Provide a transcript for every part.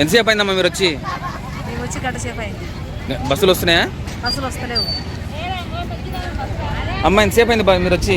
ఎంతసేపు అయిందమ్మా మీరు వచ్చి? వచ్చి గంట సేపు అయింది. బస్సులు వస్తున్నాయా? బస్సులు వస్తలేవు. అమ్మ ఎంతసేపు అయింది మీరు వచ్చి?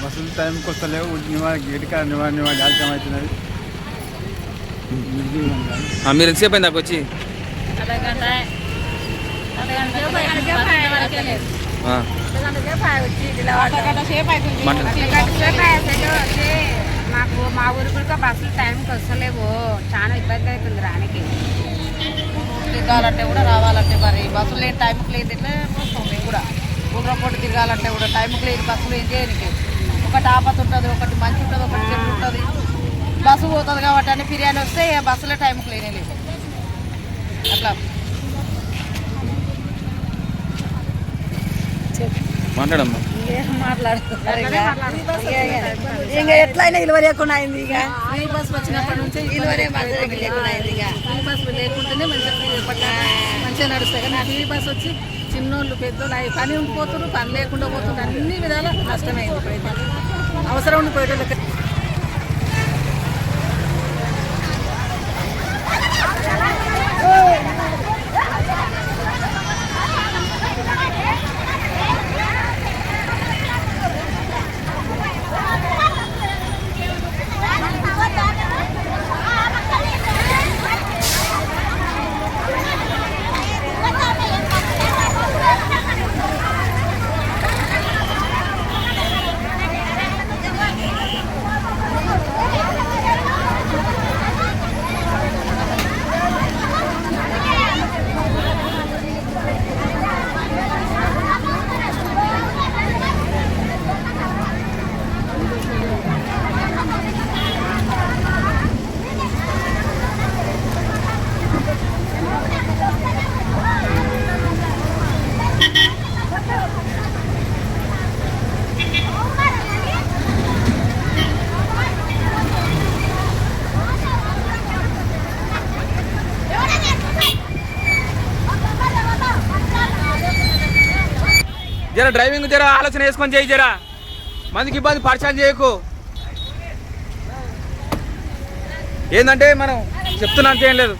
బస్సులు టైంకి వస్తలేవు నివా గేట్ కాడ నివా నివా ఆలస్యం అవుతున్నది. ఆ, మీరు ఎంతసేపు అయింది దాకా వచ్చి? మాకు మా ఊరు కూడా బస్సులు టైంకి వస్తలేవు చాలా ఇబ్బంది అవుతుంది రానికి తిరగాలంటే కూడా రావాలంటే మరి బస్సులు లేని టైంకి లేదు ఇట్లా మేము కూడా. గుండ్రపోటు తిరగాలంటే కూడా టైంకి లేదు బస్సులు ఏం చేయడానికి ఒకటి ఆపత ఉంటుంది ఒకటి మంచి ఉంటుంది ఒకటి చెట్టు ఉంటుంది. బస్సు పోతుంది కాబట్టి అని బిర్యానీ వస్తే బస్సులే టైంకి లేనే లేదు. అట్లా. మాట్లాడమ్మా. ఇంకా ఎట్లయినా ఇలువ లేకుండా అయింది ఇక. ఈ బస్ వచ్చినప్పటి నుంచి ఇలువరే లేకుండా అయింది. ఇక. బస్ మంచిగా మంచిగా నడుస్తాయి. కానీ ఈ బస్ వచ్చి చిన్నోళ్ళు పెద్దోళ్ళు అవి పని ఉండిపోతున్నారు పని లేకుండా పోతున్నారు అన్ని విధాల నష్టమైంది ఇప్పుడైతే అవసరం ఉండిపోయేటోళ్ళకి జర డ్రైవింగ్ జర ఆలోచన వేసుకొని చేయి జరా. మందికి ఇబ్బంది పరిచయం చేయకు. ఏంటంటే మనం చెప్తున్నా అంతే ఏం లేదు.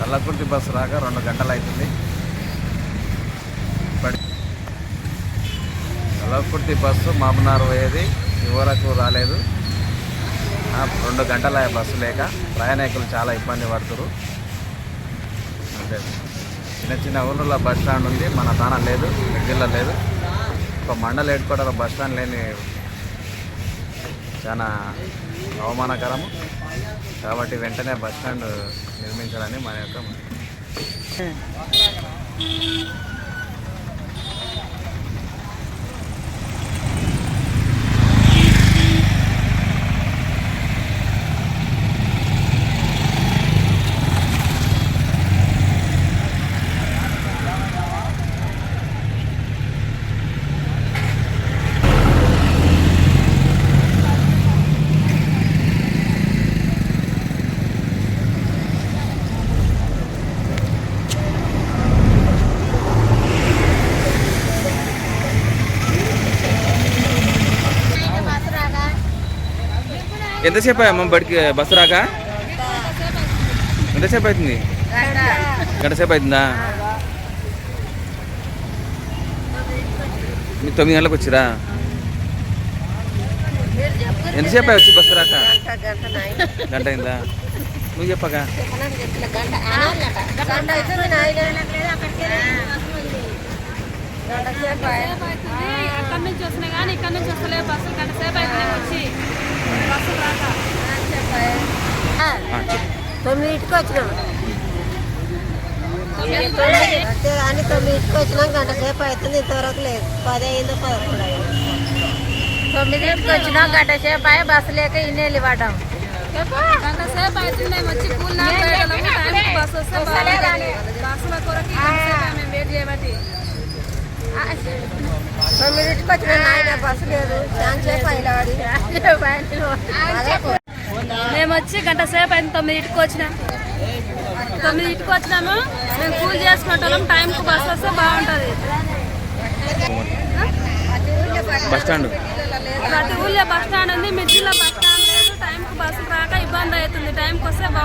కల్లకుర్తి బస్సు రాక రెండు గంటలు అవుతుంది కల్లకుర్తి బస్సు మామనార్ పోయేది. చివరకు రాలేదు. రెండు గంటల బస్సు లేక ప్రయాణికులు చాలా ఇబ్బంది పడుతున్నారు లేదు. చిన్న చిన్న ఊళ్ళలో బస్ స్టాండ్ ఉంది మన తాన లేదు జిల్లా లేదు. ఒక మండల హెడ్ బస్ స్టాండ్ లేని చాలా అవమానకరము. కాబట్టి వెంటనే బస్ స్టాండ్ నిర్మించాలని మన యొక్క ఎంతసేపు అమ్మ బడికి బస్సు రాక? ఎంతసేపు అవుతుంది? గంట సేపు అవుతుందా? మీరు తొమ్మిది గంటలకు వచ్చిరా? ఎంతసేపు వచ్చి బస్సు రాక? గంట అయిందా? నువ్వు చెప్పగా గంట సేపు అవుతుంది. అక్కడి నుంచి వస్తున్నాయి కానీ ఇక్కడ నుంచి వస్తలే బస్సులు గంట సేపు అవుతుంది వచ్చి. బస్సులు రాక ఆ, చెప్పు తొమ్మిదింటికి వచ్చినాం అంతే తొమ్మిదింటికి వచ్చినాం గంట సేపు అవుతుంది ఇంతవరకు లేదు పది అయిందో పదకొండు అయింది తొమ్మిదింటికి వచ్చినాం గంట సేపు అయ్యి బస్సు లేక ఇన్ని వెళ్ళి పడ్డాం గంట సేపు అవుతుంది మేము వచ్చి కూల్ బస్సు వస్తే బస్సుల కొరకు వెయిట్ చేయబట్టి మేము వచ్చి గంట సేపు అయింది తొమ్మిదింటికి వచ్చినాం. తొమ్మిదింటికి వచ్చినాము. మేము పూజ చేసుకుంటాం టైంకి బస్సు వస్తే బాగుంటుంది. Bus stand. ప్రతి ఊళ్ళో బస్ స్టాండ్ ఉంది మిర్చిలో బస్ స్టాండ్ లేదు. టైంకి బస్సు రాక ఇబ్బంది అవుతుంది. టైంకి వస్తే